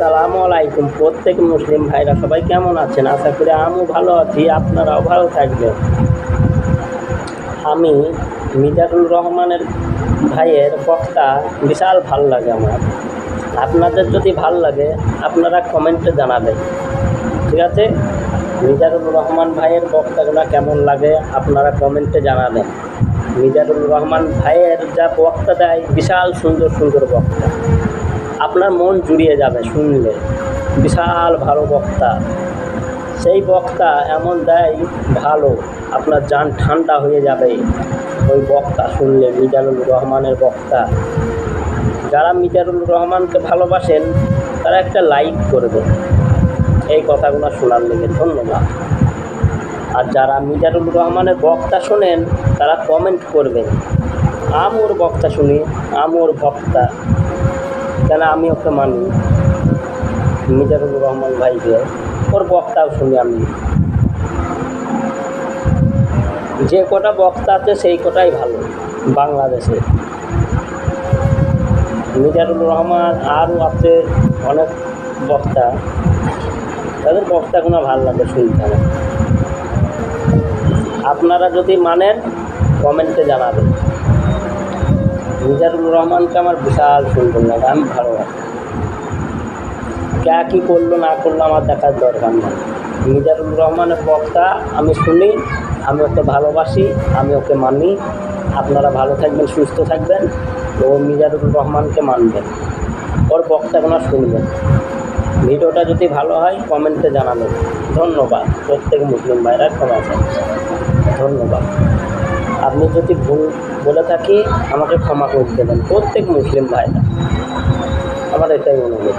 আসসালামু আলাইকুম প্রত্যেক মুসলিম ভাইরা সবাই কেমন আছেন? আশা করি আমিও ভালো আছি, আপনারাও ভালো থাকবেন। আমি মিজানুর রহমানের ভাইয়ের বক্তা বিশাল ভালো লাগে আমার। আপনাদের যদি ভালো লাগে, আপনারা কমেন্টে জানাবেন। ঠিক আছে? মিজানুর রহমান ভাইয়ের বক্তাগুলো কেমন লাগে, আপনারা কমেন্টে জানাবেন। মিজানুর রহমান ভাইয়ের যা বক্তা দেয়, বিশাল সুন্দর সুন্দর বক্তা। আপনার মন জুড়িয়ে যাবে শুনলে। বিশাল ভালো বক্তা। সেই বক্তা এমন দেয় ভালো, আপনার যান ঠান্ডা হয়ে যাবে। ওই বক্তা শুনলে মিজানুর রহমানের বক্তা। যারা মিজানুর রহমানকে ভালোবাসেন, তারা একটা লাইক করবেন। এই কথাগুলো শোনার লেগে ধন্যবাদ। আর যারা মিজানুর রহমানের বক্তা শোনেন, তারা কমেন্ট করবেন। আমোর বক্তা শুনি, আমোর ভক্তা কেন আমি ওকে মানি। মিজানুর রহমান ভাইকে। ওর বক্তাও শুনি আমি। যে কটা বক্তা আছে সেই কটাই ভালো, বাংলাদেশে। মিজানুর রহমান আরও আছে অনেক বক্তা। তাদের বক্তাগুলো ভালো লাগে শুনতে আপনারা যদি মানেন, কমেন্টে জানাবেন। মিজানুর রহমানকে আমার বিশাল সুন্দর লাগে, আমি ভালোবাসি। কে কী করল, না করল আমার দেখার দরকার নেই। মিজানুর রহমানের বক্তা আমি শুনি, আমি ওকে ভালোবাসি, আমি ওকে মানি। আপনারা ভালো থাকবেন, সুস্থ থাকবেন, ও মিজানুর রহমানকে মানবেন। ওর বক্তাগুলো শুনবেন। ভিডিওটা যদি ভালো হয়, কমেন্টে জানাবেন। ধন্যবাদ। প্রত্যেক মুসলিম ভাইরা ক্ষমা ধন্যবাদ। আপনি যদি ভুল বলে থাকি, আমাকে ক্ষমা করে দেবেন। প্রত্যেক মুসলিম ভাইরা। আমার এটাই অনুরোধ।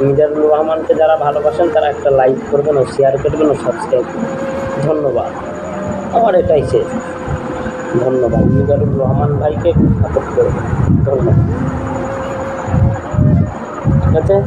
মিজানুর রহমানকে যারা ভালোবাসেন, তারা একটা লাইক করবেন ও শেয়ার করবেন ও সাবস্ক্রাইব করবেন। ধন্যবাদ। আমার এটাই শেষ। ধন্যবাদ। মিজানুর রহমান ভাইকে সাপোর্ট করবেন। ধন্যবাদ। ঠিক আছে?